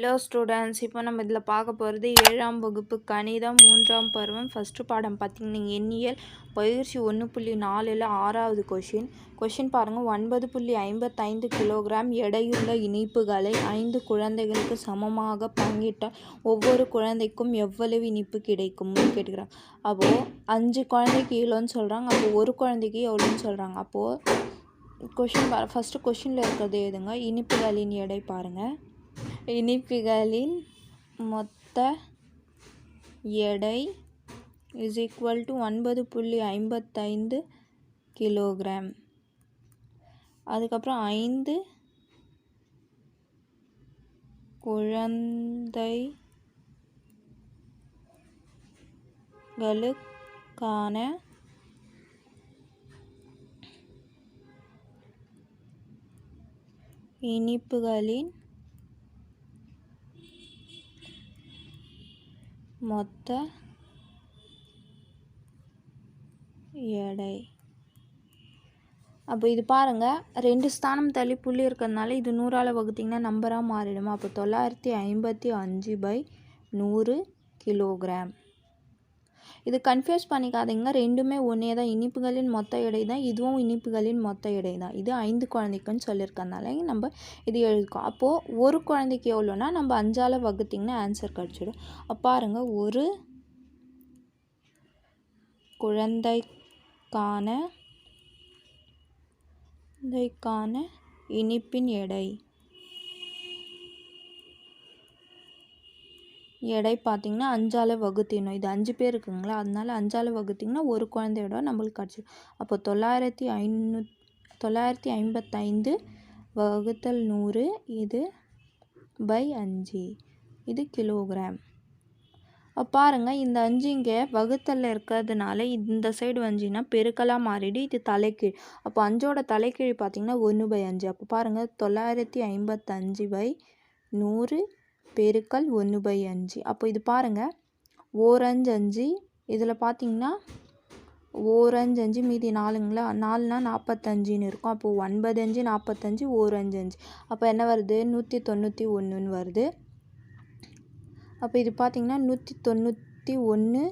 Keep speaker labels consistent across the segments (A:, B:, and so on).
A: Hello students இப்போ நம்ம இதில் பார்க்க போகிறது ஏழாம் வகுப்பு கணிதம் மூன்றாம் பருவம் ஃபஸ்ட்டு பாடம். பார்த்தீங்கன்னா எண்ணியல் பயிற்சி ஒன்று புள்ளி நாலில் ஆறாவது கொஷின் கொஷின் பாருங்கள் ஒன்பது புள்ளி ஐம்பத்தைந்து கிலோகிராம் எடையுள்ள இனிப்புகளை ஐந்து குழந்தைகளுக்கு சமமாக பங்கிட்டால் ஒவ்வொரு குழந்தைக்கும் எவ்வளவு இனிப்பு கிடைக்கும்னு கேட்டுக்கிறாங்க. அப்போது அஞ்சு குழந்தைக்கு இவ்வளோன்னு சொல்கிறாங்க அப்போ ஒரு குழந்தைக்கு எவ்வளோன்னு சொல்கிறாங்க அப்போது கொஷின் பா ஃபஸ்ட்டு கொஷினில் இருக்கிறது எதுங்க? இனிப்புகளின் எடை பாருங்கள் இனிப்புகளின் மொத்த எடை இஸ் ஈக்குவல் டு ஒன்பது புள்ளி ஐம்பத்தைந்து கிலோகிராம். அதுக்கப்புறம் ஐந்து குழந்தைகளுக்கான இனிப்புகளின் மொத்த எடை. அப்போ இது பாருங்கள் ரெண்டு ஸ்தானம் தள்ளி புள்ளி இருக்கிறதுனால இது நூறால் வகுத்திங்கன்னா நம்பராக மாறிடுமா? அப்போ தொள்ளாயிரத்தி ஐம்பத்தி அஞ்சு பை நூறு கிலோகிராம் இது கன்ஃபியூஸ் பண்ணிக்காதீங்க. ரெண்டுமே ஒன்றே தான். இனிப்புகளின் மொத்த எடை தான். இதுவும் இனிப்புகளின் மொத்த எடை தான். இது ஐந்து குழந்தைக்குன்னு சொல்லியிருக்கனால நம்ம இது எழுதிக்கோ அப்போது ஒரு குழந்தைக்கு எவ்வளோனா நம்ம அஞ்சால் வகுத்திங்கன்னா ஆன்சர் கிடச்சிடும். பாருங்கள் ஒரு குழந்தைக்கான குழந்தைக்கான இனிப்பின் எடை. எடை பார்த்திங்கன்னா அஞ்சால் வகுத்திடணும். இது அஞ்சு பேர் இருக்குங்களா? அதனால அஞ்சால் வகுத்திங்கன்னா ஒரு குழந்தையோட நம்மளுக்கு கிடச்சிடும் அப்போ தொள்ளாயிரத்தி ஐநூ தொள்ளாயிரத்தி ஐம்பத்தைந்து வகுத்தல் நூறு இது பை அஞ்சு. இது கிலோகிராம். பாருங்கள் இந்த அஞ்சு இங்கே வகுத்தலில் இருக்கிறதுனால இந்த சைடு அஞ்சுனா பெருக்கலாக மாறிடு இது தலைக்கீழ் அப்போ அஞ்சோட தலைக்கீழ் பார்த்திங்கன்னா ஒன்று பை அஞ்சு. அப்போ பாருங்கள் தொள்ளாயிரத்தி ஐம்பத்தஞ்சு பை நூறு பெருக்கல் ஒன்று பை அஞ்சு. அப்போ இது பாருங்கள் ஓரஞ்சு அஞ்சு இதில் பார்த்தீங்கன்னா ஓரஞ்சு அஞ்சு மீதி நாலுங்களா நாலுனா நாற்பத்தஞ்சின்னு இருக்கும். அப்போது ஒன்பது அஞ்சு நாற்பத்தஞ்சு ஓரஞ்சு அஞ்சு அப்போ என்ன வருது? நூற்றி தொண்ணூற்றி ஒன்றுன்னு வருது. அப்போ இது பார்த்திங்கன்னா நூற்றி தொண்ணூற்றி ஒன்று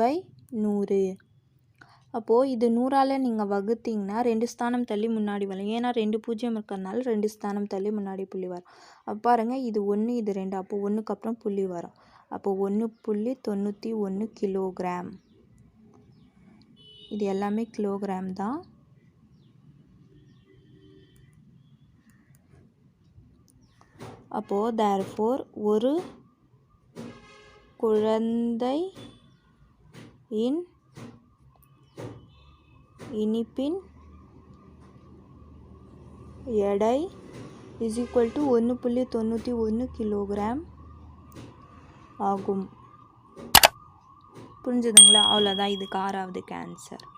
A: பை நூறு. அப்போது இது நூறால் நீங்கள் வகுத்தீங்கன்னா ரெண்டு ஸ்தானம் தள்ளி முன்னாடி வரும் ஏன்னா ரெண்டு பூஜ்ஜியம் இருக்கிறதுனால ரெண்டு ஸ்தானம் தள்ளி முன்னாடி புள்ளி வரும். அப்போ பாருங்கள் இது ஒன்று இது ரெண்டு. அப்போது ஒன்றுக்கு அப்புறம் புள்ளி வரும். அப்போது ஒன்று புள்ளி தொண்ணூற்றி ஒன்று கிலோகிராம். இது எல்லாமே கிலோகிராம் தான். அப்போது தேர்ஃபோர் ஒரு குழந்தை இன் இனிப்பின் எடை இஸ் ஈக்குவல் டு ஒன்று புள்ளி தொண்ணூற்றி ஒன்று கிலோகிராம் ஆகும். புரிஞ்சுதுங்களா? அவ்வளோதான் இதுக்கு ஆறாவது கேன்சர்